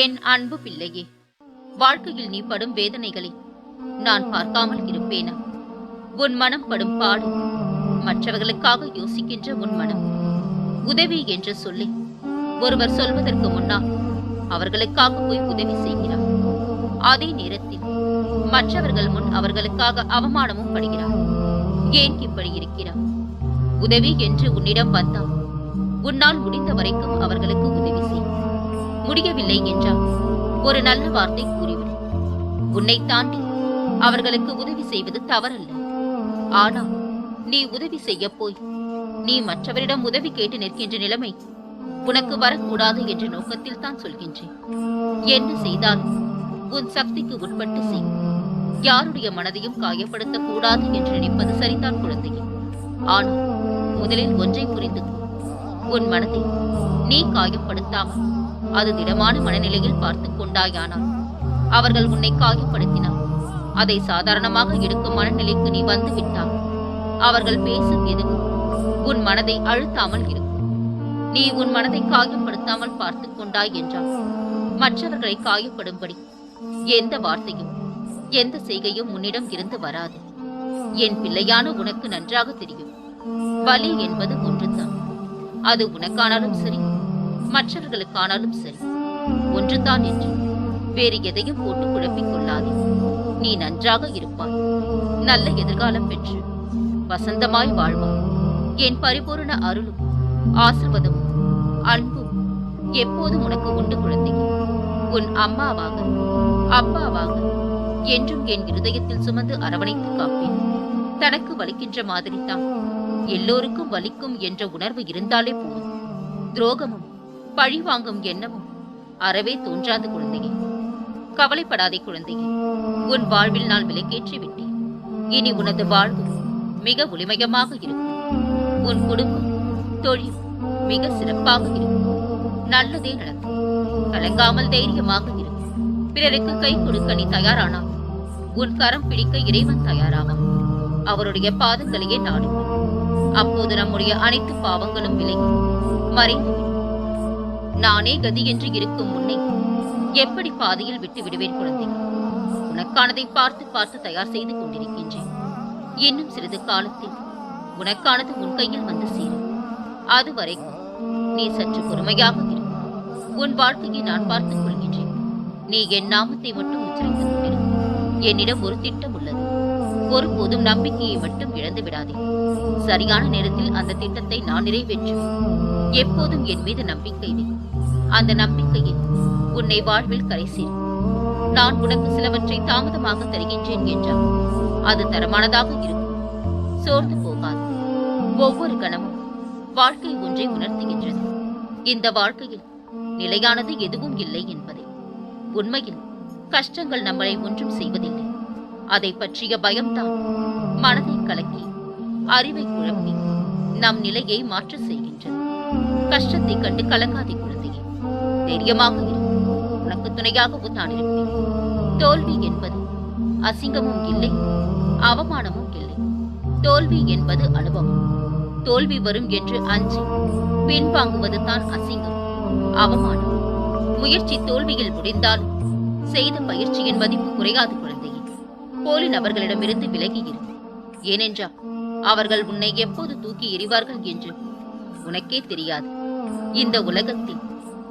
என் அன்பு பிள்ளையே? வாழ்க்கையில் நீ படும் வேதனைகளை நான் பார்க்காமல் இருப்பேனா? உன் மனம் படும் பாடு மற்றவர்களுக்காக யோசிக்கின்ற உன் மனம். உதவி என்று சொல்லி. ஒருவர் சொல்வதற்கு முன்னால் அவர்களுக்காக போய் உதவி செய்கிறார். அதே நேரத்தில் மற்றவர்கள் முன் அவர்களுக்காக அவமானமும் படுகிறார். ஏன் இப்படி இருக்கிறார் உதவி என்று உன்னிடம் வந்தால் உன்னால் முடிந்த வரைக்கும் அவர்களுக்கு உதவி செய். முடியவில்லை என்றால் ஒரு நல்ல வார்த்தை கூறிவிடு உன்னை தாண்டி அவர்களுக்கு உதவி செய்வது தவறல்ல. ஆனால் நீ உதவி செய்ய போய் நீ மற்றவரிடம் உதவி கேட்டு நிற்கின்ற நிலைமை உனக்கு வரக்கூடாது என்ற நோக்கத்தில் தான் சொல்கின்றேன். என்ன செய்தாலும் உன் சக்திக்கு உட்பட்டு செய். யாருடைய மனதையும் காயப்படுத்த கூடாது என்று நினைப்பது சரிதான் குழந்தையே. ஆனால் முதலில் ஒன்றை புரிந்து உன் மனதை நீ காயப்படுத்தாமல் அது திடமான மனநிலையில் பார்த்து கொண்டாயானால் அவர்கள் உன்னை காயப்படுத்தினார். அதை சாதாரணமாக எடுக்கும் மனநிலைக்கு நீ வந்து விட்டால் அவர்கள் பேசும் எதுவும் உன் மனதை அழுத்தாமல் இருக்கும். நீ உன் மனதை காயப்படுத்தாமல் பார்த்து கொண்டாய் என்றால் மற்றவர்களை காயப்படும்படி எந்த வார்த்தையும் எந்த செய்கையும் உன்னிடம் இருந்து வராது. என் பிள்ளையான உனக்கு நன்றாக தெரியும். வலி என்பது ஒன்றுதான். அது உனக்கானாலும் சரி மற்றவர்களுக்கானாலும் சரி. ஒன்றுதான் என்று. வேறு எதையும் போட்டு குழப்பிக் கொள்ளாதே நீ நன்றாக இருப்பாய். நல்ல எதிர்காலம் பெற்று. வசந்தமாய் வாழ்வாய் என் பரிபூரண அருளும் ஆசிர்வதமும் அன்பும் எப்போதும் உனக்கு உண்டு குழந்தை உன் அம்மாவாக அப்பாவாக என்றும் என் இருதயத்தில் சுமந்து அரவணைத்து காப்பேன். தனக்கு வலிக்கின்ற மாதிரி தான் எல்லோருக்கும் வலிக்கும் என்ற உணர்வு இருந்தாலே போதும். துரோகமும் பழி வாங்கும் எண்ணமும் அறவே தோன்றாத குழந்தையே. கவலைப்படாதே குழந்தையே. உன் வாழ்வில் நான் விலக்கேற்றி விட்டேன். இனி உனது வாழ்வு மிக ஒளிமயமாக இருக்கும். உன் குடும்பம் தொழில் மிக சிறப்பாக இருக்கும். நல்லதே நடக்கும். கலங்காமல் தைரியமாக இருக்கும். பிறருக்கு கை கொடுக்க நீ தயாரானால் உன் கரம் பிடிக்க இறைவன் தயாராவான் அவருடைய பாதங்களையே நாடும் அப்போது நம்முடைய அனைத்து பாவங்களும் விலகி மறைந்து நானே கதி என்று இருக்கும் முன்னே. எப்படி பாதையில் விட்டு விடுவேன் குழந்தை? உனக்கானதை பார்த்து பார்த்து தயார் செய்து கொண்டிருக்கின்றேன். இன்னும் சிறிது காலத்தில் உனக்கானது உன் கையில் வந்து சேரும். அதுவரை நீ சற்று பொறுமையாக இரு. உன் வாழ்க்கையை நான் பார்த்துக் கொள்கின்றேன். நீ என் நாமத்தை மட்டும் உச்சரித்துக் கொண்டிரு. என்னிடம் ஒரு திட்டம் உள்ளது. ஒருபோதும் நம்பிக்கையை மட்டும் இழந்து விடாதே. சரியான நேரத்தில் அந்த திட்டத்தை நான் நிறைவேற்றுவேன். எப்போதும் என் மீது நம்பிக்கை வை. அந்த நம்பிக்கையை உன்னை வாழ்வில் கரை நான் உனக்கு சிலவற்றை தாமதமாக தருகின்றேன் என்றால் அது தரமானதாக இருக்கும். சோர்ந்து போகாது. ஒவ்வொரு கணமும் வாழ்க்கை ஒன்றை உணர்த்துகின்றது. இந்த வாழ்க்கையில் நிலையானது எதுவும் இல்லை என்பதை. உண்மையில் கஷ்டங்கள் நம்மளை ஒன்றும் செய்வதில்லை. அதை பற்றிய பயம்தான் மனதை கலக்கி அறிவை குழப்பி நம் நிலையை மாற்ற செய்கின்றது. கஷ்டத்தை கண்டு கலங்காதே குழந்தையே தைரியமாக உனக்கு துணையாக நான் இருப்பேன் தோல்வி என்பது அசிங்கமும் இல்லை அவமானமும் இல்லை. தோல்வி என்பது அனுபவம். தோல்வி வரும் என்று அஞ்சி. பின்வாங்குவது தான் அசிங்கம் அவமானம். முயற்சி தோல்வியில் முடிந்தால் செய்த பயிற்சியின் மதிப்பு குறையாது குழந்தையே. போலி நபர்களிடமிருந்து விலகி இரு. ஏனென்றால் அவர்கள் உன்னை எப்போது தூக்கி எறிவார்கள் என்று உனக்கே தெரியாது. இந்த உலகத்தில்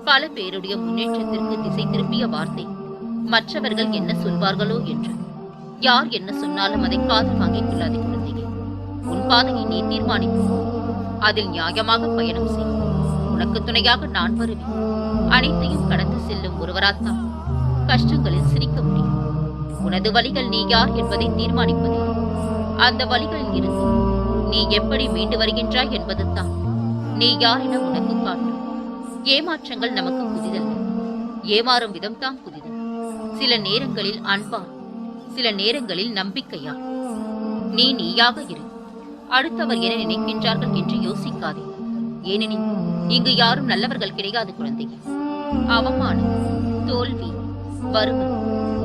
பல பேருடைய முன்னேற்றத்திற்கு திசை திருப்பிய வார்த்தை. மற்றவர்கள் என்ன சொல்வார்களோ என்று. யார் என்ன சொன்னாலும் அதை காது வாங்கிக் கொள்ளாதே குழந்தையே. உன் பாதையை நீ தீர்மானிக்கும் அதில் நியாயமாக பயணம் செய். உனக்கு துணையாக நான் வருவேன். அனைத்தையும் கடந்து செல்லும் ஒருவராத்தான் கஷ்டங்களில் சிரிக்க முடியும். உனது வழிகள் நீ யார் என்பதை தீர்மானிப்பதே. அந்த வழிகளில் இருந்து நீ எப்படி மீண்டு வருகின்றாய் என்பதுதான். நீ யார் என உனக்கு காட்டும். ஏமாற்றங்கள் நமக்கு புதிதல்ல ஏமாறும் விதம்தான் புதிது சில நேரங்களில் அன்பால் சில நேரங்களில் நம்பிக்கையால் நீ நீயாக இரு. அடுத்தவர் என நினைக்கின்றார்கள் என்று யோசிக்காதே. ஏனெனில் இங்கு யாரும் நல்லவர்கள் கிடையாது குழந்தையே. அவமானம் தோல்வி வறுமை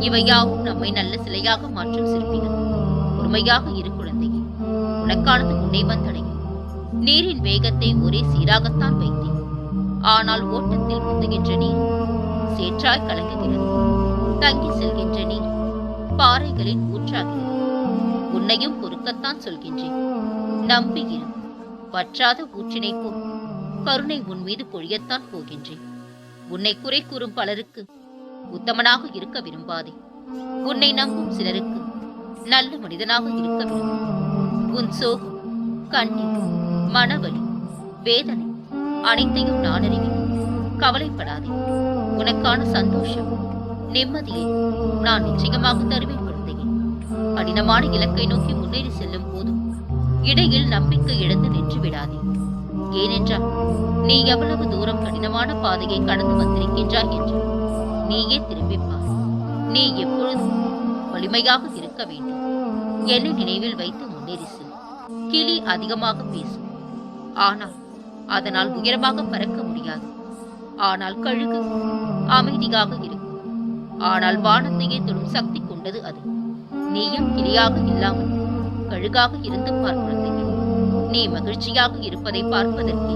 இவை யாவும் நம்மை நல்ல சிலையாக மாற்றும் சிற்பிகள். உண்மையாக இரு குழந்தையே. உனக்கானது உன்னை வந்தடையும். நீரின் வேகத்தை ஒரே சீராகத்தான் வைத்தேன். ஆனால் ஓட்டத்தில் முந்துகின்ற நீர் சேற்றாய் கலங்குகிறது. தங்கி செல்கின்ற நீர் பாறைகளின் ஊற்றாகிறது. உன்னையும் பொறுக்கத்தான் சொல்கின்றேன். நம்புகிறேன் வற்றாத ஊற்றினை போல் கருணை உன் மீது பொழியத்தான் போகின்றேன். உன்னை குறை கூறும் பலருக்கு உத்தமனாக இருக்க விரும்பாதே. உன்னை நம்பும் சிலருக்கு நல்ல மனிதனாக இருக்க விரும்பு உன் சோகம் கண்ணீர் மனவலி வேதனை அனைத்தையும் நான் அறிவேன். கவலைப்படாதே. உனக்கான சந்தோஷம் நிம்மதியை நான் நிச்சயமாக தருவேன் குழந்தையே. கடினமான இலக்கை நோக்கி முன்னேறி செல்லும் போதும் இடையில் நம்பிக்கை இழந்து நின்று விடாதே. ஏனென்றால் நீ எவ்வளவு தூரம் கடினமான பாதையை கடந்து வந்திருக்கின்றாய் என்று நீயே திரும்பிப்பார் நீ எப்பொழுதும் வலிமையாக இருக்க வேண்டும். என்னை நினைவில் வைத்து முன்னேறி செல். கிளி அதிகமாக பேசும். ஆனால் அதனால் உயரமாக பறக்க முடியாது. ஆனால் கழுகு அமைதியாக இருக்கும். ஆனால் வானத்தையே தொடும் சக்தி கொண்டது அது. நீயும் கிளியாக இல்லாமல் கழுகாக இருந்து பார்ப்பதற்கு நீ மகிழ்ச்சியாக இருப்பதை பார்ப்பதற்கு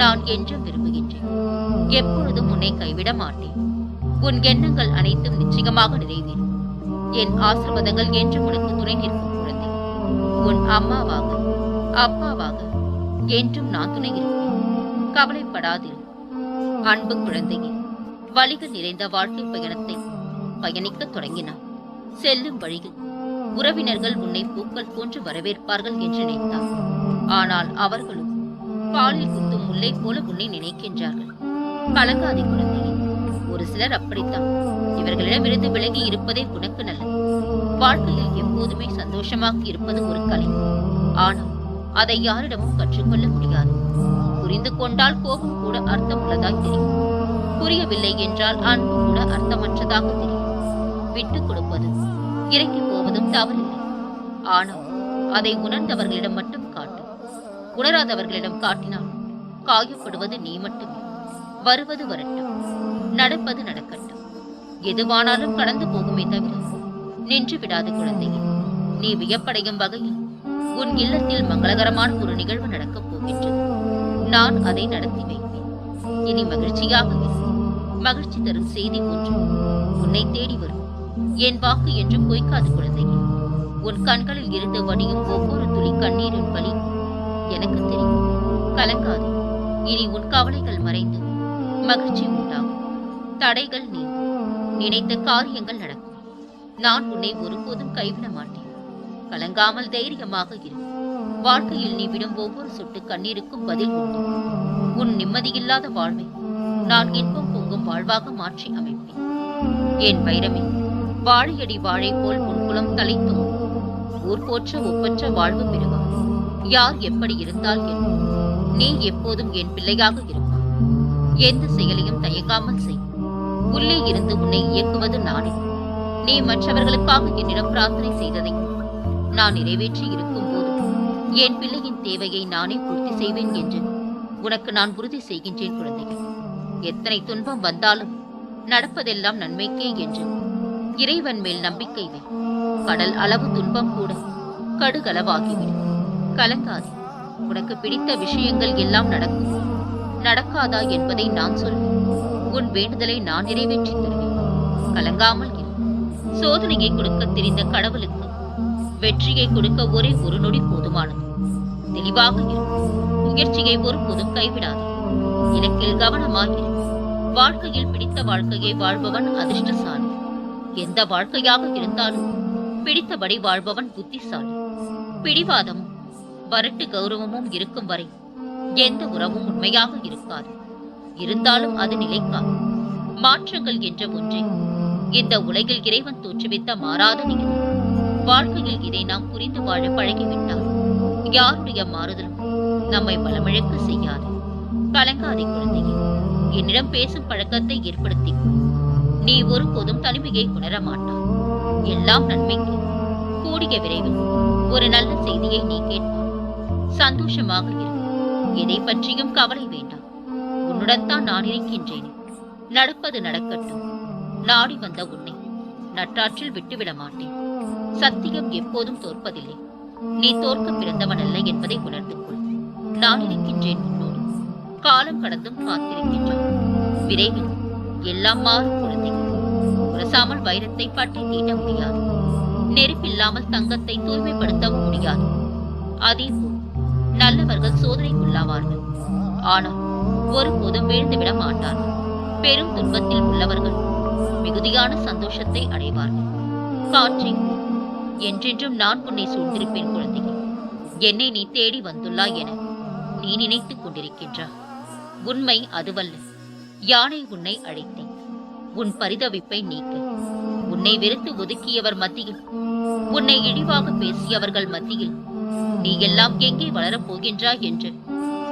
நான் என்றும் விரும்புகின்றேன். எப்பொழுதும் உன்னை கைவிட மாட்டேன். உன் எண்ணங்கள் அனைத்தும் நிச்சயமாக நிறைவேறும். என் ஆசிர்வாதங்கள் என்று உனக்கு துணை நிற்கும் குழந்தை. உன் அம்மாவாக அப்பாவாக என்றும் நான் துணை இருப்பேன் கவலைப்படாதிரு. அன்பு குழந்தையே வழிகள் நிறைந்த வாழ்க்கை பயணத்தை பயணிக்கத் தொடங்கினார் செல்லும் வழியில் உறவினர்கள் உன்னை பூக்கள் போன்று வரவேற்பார்கள் என்று நினைத்தார். ஆனால் அவர்களும் பாலில் குத்தும் முல்லை போல உன்னை நினைக்கின்றார்கள். கலங்காதே குழந்தையே ஒரு சிலர் அப்படித்தான். இவர்களிடமிருந்து விலகி இருப்பதே உனக்கு நல்லது. வாழ்க்கையில் எப்போதுமே சந்தோஷமாக இருப்பது ஒரு கலை. ஆனால் அதை யாரிடமும் கற்றுக்கொள்ள முடியாது. புரிந்து கொண்டால் கோபம் கூட அர்த்தமுள்ளதாய் தெரியும். புரியவில்லை என்றால் அன்பு கூட அர்த்தமற்றதாக தெரியும். விட்டுக் கொடுப்பது இறங்கி போவதும் தவறில்லை. ஆனால் அதை உணர்ந்தவர்களிடம் மட்டும் காட்டு. உணராதவர்களிடம் காட்டினால் காயப்படுவது நீ மட்டுமே. வருவது வரட்டும். நடப்பது நடக்கட்டும். எதுவானாலும் கடந்து போகுமே தவிர நின்று விடாது குழந்தையே. நீ வியப்படையும் வகையில் உன் இல்லத்தில் மங்களகரமான ஒரு நிகழ்வு நடக்கப் போகின்றது. நான் அதை நடத்தி வைப்பேன். இனி மகிழ்ச்சியாக மகிழ்ச்சி தரும் செய்தி ஒன்று. உன்னை தேடி வரும். என் வாக்கு என்றும் பொய்க்காது குழந்தையே. உன் கண்களில் இருந்து வடியும் ஒவ்வொரு துளி கண்ணீரின் வலி எனக்கு தெரியும். கலங்காது. இனி உன் கவலைகள் மறைந்து மகிழ்ச்சி உண்டாகும். தடைகள் நீ நினைத்த காரியங்கள் நடக்கும். நான் உன்னை ஒருபோதும் கைவிட மாட்டேன். கலங்காமல் தைரியமாக இரு. வாழ்க்கையில் நீ விடும் ஒவ்வொரு சொட்டு கண்ணீருக்கும் பதில் உண்டு. உன் நிம்மதியில்லாத வாழ்வை நான் இன்பம் பொங்கும் வாழ்வாக மாற்றி அமைப்பேன். என் வைரமே வாழையடி வாழை போல் உன் குலம் தலைத்தும் ஊர் போற்ற ஒப்பற்ற வாழ்வு பெறுவார் யார் எப்படி இருந்தால் என்ன? நீ எப்போதும் என் பிள்ளையாக இருப்பார் எந்த செயலையும் தயங்காமல் செய். உள்ளே இருந்து உன்னை இயக்குவது நானே. நீ மற்றவர்களுக்காக என்னிடம் பிரார்த்தனை செய்ததை நான் நிறைவேற்றி இருக்கும் போது என் பிள்ளையின் தேவையை நானே பூர்த்தி செய்வேன் என்று உனக்கு நான் உறுதி செய்கின்றேன் குழந்தைகள் எத்தனை துன்பம் வந்தாலும் நடப்பதெல்லாம் நன்மைக்கே என்று இறைவன் மேல் நம்பிக்கை வை. கடல் அளவு துன்பம் கூட கடுகளவாகிவிடும். கலங்காதே. உனக்கு பிடித்த விஷயங்கள் எல்லாம் நடக்கும். நடக்காதா என்பதை நான் சொல்வேன் உன் வேண்டுதலை நான் நிறைவேற்றி தருவேன். கலங்காமல் இரு. சோதனையை கொடுக்க தெரிந்த கடவுளுக்கு வெற்றியை கொடுக்க ஒரே ஒரு நொடி போதுமானது. தெளிவாக இருக்கும் முயற்சியை ஒருபோதும் கைவிடாது. இலக்கில் கவனமாயிரு வாழ்க்கையில் பிடித்த வாழ்க்கையை வாழ்பவன் அதிர்ஷ்டசாலி. எந்த வாழ்க்கையாக இருந்தாலும் பிடித்தபடி வாழ்பவன் புத்திசாலி. பிடிவாதம் வரட்டு கௌரவமும் இருக்கும் வரை எந்த உறவும் உண்மையாக இருக்காது. இருந்தாலும் அது நிலைக்காது. மாற்றங்கள் என்ற ஒன்றை. இந்த உலகில் இறைவன் தோற்றுவித்த மாறாத நிகழ்வு வாழ்க்கையில் இதை நாம் புரிந்து வாழ பழகிவிட்டால் யாருடைய மாறுதலும் நம்மை பலமிழக்க செய்யாது. கலங்காதே குழந்தையே என்னிடம் பேசும் பழக்கத்தை ஏற்படுத்தி நீ ஒருபோதும் தனிமையை உணர மாட்டாய். எல்லாம் நன்மைக்கு கூடிய விரைவில் ஒரு நல்ல செய்தியை நீ கேட்பாய். சந்தோஷமாக இரு. எதை பற்றியும் கவலை வேண்டாம். உன்னுடன் தான் நான் இருக்கின்றேன். நடப்பது நடக்கட்டும். நாடி வந்த உன்னை நட்டாற்றில் விட்டுவிட மாட்டேன். சத்தியம் எப்போதும் தோற்பதில்லை. நீ தோற்க பிறந்தவன் அல்ல என்பதை உணர்ந்து கொள் நான் இருக்கின்றேன் உன்னோடு. காலம் கடந்தும் காத்திருக்கின்றான் விரைவில் எல்லாம் மாறும் குழந்தைகள் உரசாமல் வைரத்தை பற்றி தீட்ட முடியாது. நெருப்பில்லாமல் தங்கத்தை தூய்மைப்படுத்தவும் முடியாது. அதேபோல் நல்லவர்கள் சோதனைக்குள்ளாவார்கள். ஆனால் ஒருபோதும் வீழ்ந்துவிட மாட்டார்கள். பெரும் துன்பத்தில் உள்ளவர்கள் மிகுதியான சந்தோஷத்தை அடைவார்கள். காற்றின் என்றென்றும் நான் உன்னை சூழ்ந்திருப்பேன் குழந்தை என்னை நீ தேடி வந்துள்ளாய் என நீ நினைத்துக் கொண்டிருக்கின்றா உண்மை அதுவல்ல. யானை உன்னை அழைத்தேன். உன் பரிதவிப்பை நீக்க. உன்னை வெறுத்து ஒதுக்கியவர் மத்தியில் உன்னை இழிவாக பேசியவர்கள் மத்தியில் நீ எல்லாம் எங்கே வளரப் போகின்றாய் என்று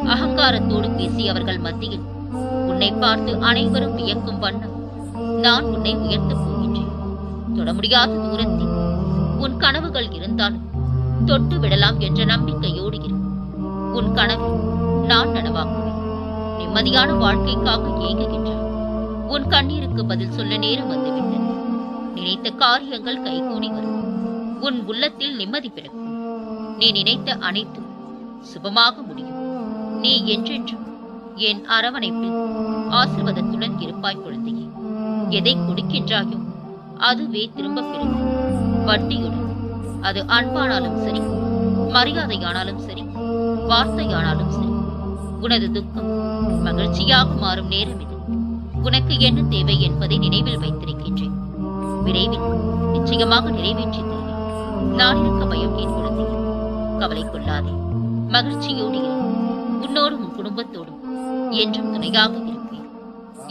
அகங்காரத்தோடு பேசியவர்கள் மத்தியில் உன்னை பார்த்து அனைவரும் வியக்கும் வண்ணம் நான் உன்னை உயர்த்தப் போகின்றேன். தொட முடியாத தூரத்தில் உன் கனவுகள் இருந்தாலும் தொட்டு விடலாம் என்ற நம்பிக்கையோடு இரு. உன் கனவு நான் நனவாக்குவேன். நிம்மதியான வாழ்க்கைக்காக ஏங்குகின்றாய் உன் கண்ணீருக்கு பதில் சொல்ல நேரம் வந்துவிட்டது. நினைத்த காரியங்கள் கைகூடி வரும். உன் உள்ளத்தில் நிம்மதி பிறக்கும். நீ நினைத்த அனைத்தும் சுபமாக முடியும். நீ என்றென்றும் என் அரவணைப்பில் ஆசிர்வாதத்துடன் இருப்பாய் குழந்தையே. எதை கொடுக்கின்றாயோ அதுவே திரும்ப பெறும். வட்டியுடன். அது அன்பானாலும் சரி மரியாதையானாலும் சரி வார்த்தையானாலும் சரி உனது துக்கம் மகிழ்ச்சியாக மாறும் நேரம் இது. உனக்கு என்ன தேவை என்பதை நினைவில் வைத்திருக்கின்றேன். விரைவில் நிச்சயமாக நிறைவேற்றி தருவேன் நான் இருக்க பயம் என் குழந்தையே கவலை கொள்ளாதே மகிழ்ச்சியோடு உன்னோடும் உன் குடும்பத்தோடும் என்றும் துணையாக இருப்பேன்.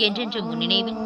என்றென்றும் உன் நினைவில்